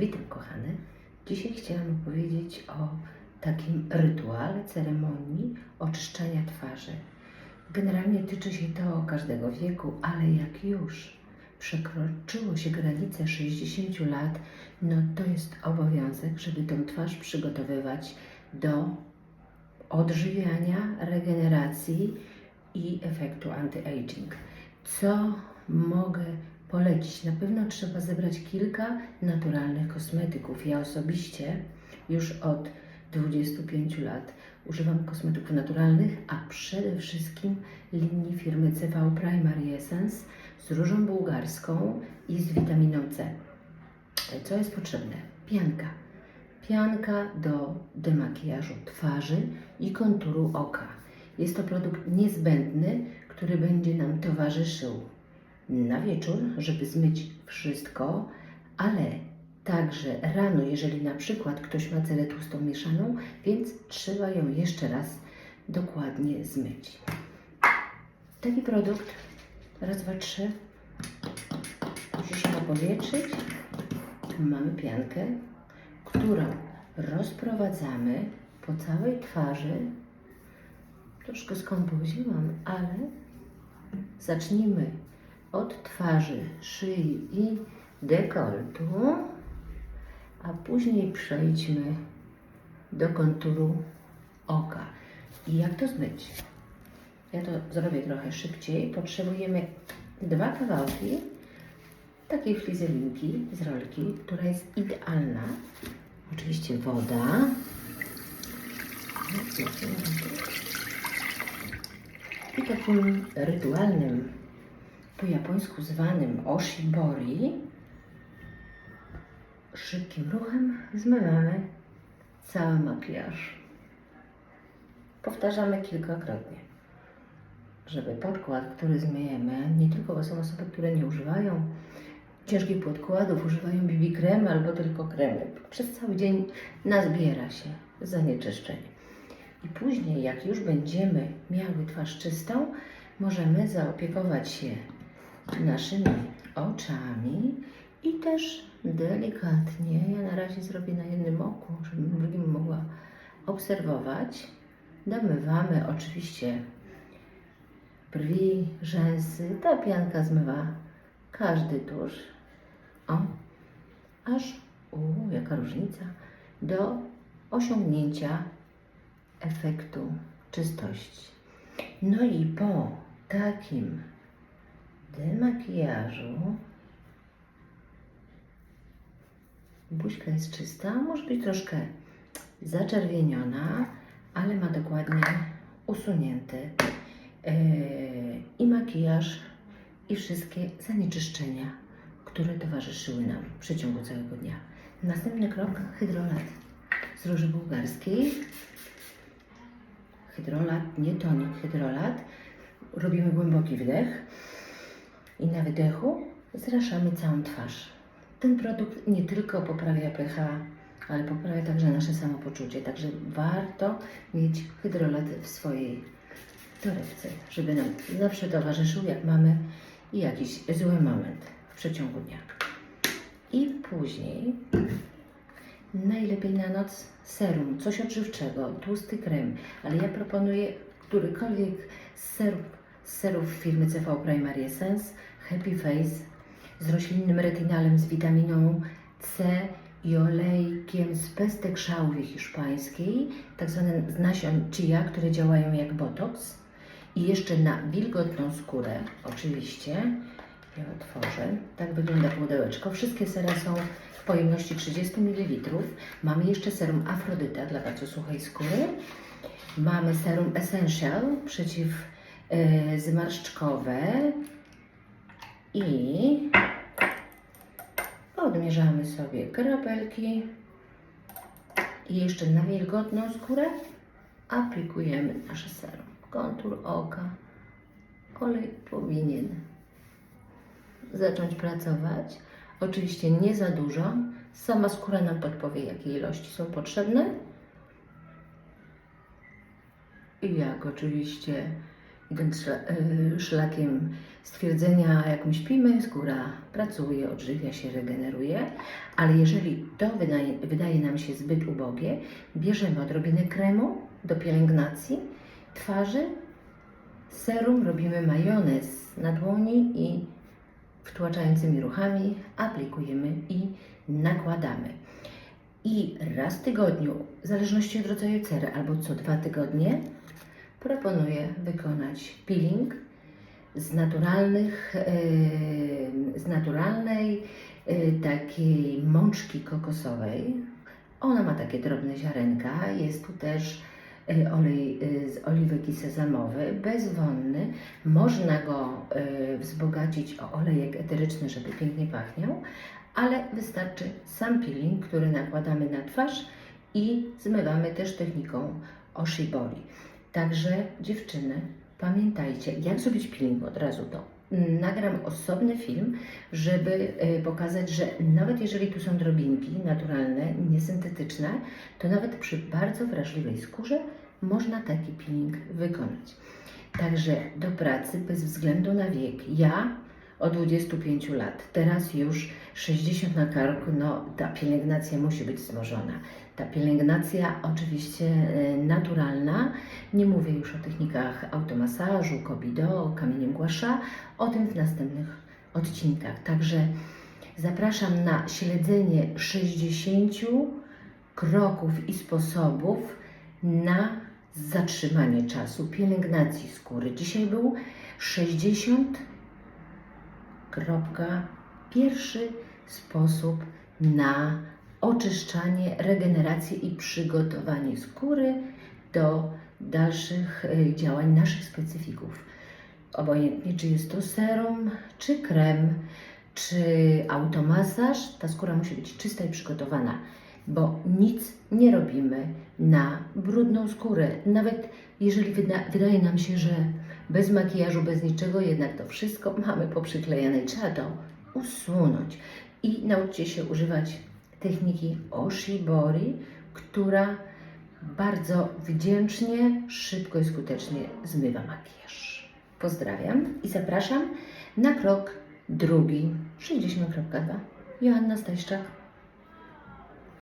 Witam kochane. Dzisiaj chciałam opowiedzieć o takim rytuale, ceremonii oczyszczania twarzy. Generalnie tyczy się to każdego wieku, ale jak już przekroczyło się granicę 60 lat, no to jest obowiązek, żeby tą twarz przygotowywać do odżywiania, regeneracji i efektu anti-aging. Co mogę polecić? Na pewno trzeba zebrać kilka naturalnych kosmetyków. Ja osobiście już od 25 lat używam kosmetyków naturalnych, a przede wszystkim linii firmy CV Primary Essence z różą bułgarską i z witaminą C. Co jest potrzebne? Pianka. Pianka do demakijażu twarzy i konturu oka. Jest to produkt niezbędny, który będzie nam towarzyszył na wieczór, żeby zmyć wszystko, ale także rano, jeżeli na przykład ktoś ma cerę tłustą mieszaną, więc trzeba ją jeszcze raz dokładnie zmyć. Taki produkt, raz, dwa, trzy, musisz powietrzyć. Mamy piankę, którą rozprowadzamy po całej twarzy. Troszkę skąpo wzięłam, ale zacznijmy od twarzy, szyi i dekoltu, a później przejdźmy do konturu oka. I jak to zmyć? Ja to zrobię trochę szybciej. Potrzebujemy dwa kawałki takiej flizelinki z rolki, która jest idealna. Oczywiście woda. I takim rytualnym, po japońsku zwanym oshibori, szybkim ruchem zmywamy cały makijaż. Powtarzamy kilkakrotnie, żeby podkład, który zmyjemy, nie tylko bo są osoby, które nie używają ciężkich podkładów, używają BB kremy albo tylko kremy. Przez cały dzień nazbiera się zanieczyszczeń. I później, jak już będziemy miały twarz czystą, możemy zaopiekować się naszymi oczami i też delikatnie, ja na razie zrobię na jednym oku, żebym drugim mogła obserwować. Domywamy oczywiście brwi, rzęsy. Ta pianka zmywa każdy tusz. O, aż, u, jaka różnica, do osiągnięcia efektu czystości. No i po takim demakijażu buźka jest czysta, może być troszkę zaczerwieniona, ale ma dokładnie usunięty yy, i makijaż, i wszystkie zanieczyszczenia, które towarzyszyły nam w przeciągu całego dnia. Następny krok hydrolat z róży bułgarskiej. Hydrolat, nie tonik, hydrolat. Robimy głęboki wdech i na wydechu zraszamy całą twarz. Ten produkt nie tylko poprawia pH, ale poprawia także nasze samopoczucie. Także warto mieć hydrolat w swojej torebce, żeby nam zawsze towarzyszył, jak mamy jakiś zły moment w przeciągu dnia. I później najlepiej na noc serum, coś odżywczego, tłusty krem, ale ja proponuję którykolwiek z serów, z serów firmy CV Primary Essence, Happy Face z roślinnym retinalem, z witaminą C i olejkiem z pestek szałwi hiszpańskiej, tak zwane z nasion chia, które działają jak botox. I jeszcze na wilgotną skórę, oczywiście, ja otworzę, tak wygląda pudełeczko. Wszystkie sera są w pojemności 30 ml. Mamy jeszcze serum Afrodyta dla bardzo suchej skóry. Mamy serum Essential przeciw e, zmarszczkowe i odmierzamy sobie kropelki i jeszcze na wilgotną skórę aplikujemy nasze serum. Kontur oka. Olej powinien zacząć pracować. Oczywiście nie za dużo. Sama skóra nam podpowie, jakie ilości są potrzebne. I jak oczywiście idąc y, szlakiem stwierdzenia, jak my śpimy, skóra pracuje, odżywia się, regeneruje, ale jeżeli to wydaje, wydaje nam się zbyt ubogie, bierzemy odrobinę kremu do pielęgnacji twarzy, serum, robimy majonez na dłoni i wtłaczającymi ruchami aplikujemy i nakładamy. I raz w tygodniu, w zależności od rodzaju cery, albo co dwa tygodnie, proponuję wykonać peeling z naturalnych, yy, z naturalnej yy, takiej mączki kokosowej. Ona ma takie drobne ziarenka. Jest tu też yy, olej z oliwek sezamowy, bezwonny. Można go wzbogacić o olejek eteryczny, żeby pięknie pachniał, ale wystarczy sam peeling, który nakładamy na twarz i zmywamy też techniką Oshibori. Także dziewczyny, pamiętajcie, jak zrobić peeling od razu to. Nagram osobny film, żeby e, pokazać, że nawet jeżeli tu są drobinki naturalne, niesyntetyczne, to nawet przy bardzo wrażliwej skórze można taki peeling wykonać. Także do pracy bez względu na wiek. Ja od 25 lat, teraz już 60 na karku, no ta pielęgnacja musi być wzmożona. Ta pielęgnacja oczywiście e, naturalna, nie mówię już o technikach automasażu, kobido, kamieniem głasza, o tym w następnych odcinkach. Także zapraszam na śledzenie 60 kroków i sposobów na zatrzymanie czasu pielęgnacji skóry. Dzisiaj był 60 kropka pierwszy sposób na oczyszczanie, regenerację i przygotowanie skóry do dalszych y, działań naszych specyfików. Obojętnie, czy jest to serum, czy krem, czy automasaż, ta skóra musi być czysta i przygotowana, bo nic nie robimy na brudną skórę. Nawet jeżeli wyda wydaje nam się, że bez makijażu, bez niczego, jednak to wszystko mamy poprzyklejane i trzeba to usunąć. I nauczcie się używać techniki Oshibori, która bardzo wdzięcznie, szybko i skutecznie zmywa makijaż. Pozdrawiam i zapraszam na krok drugi 60.2. Joanna Stajszczak.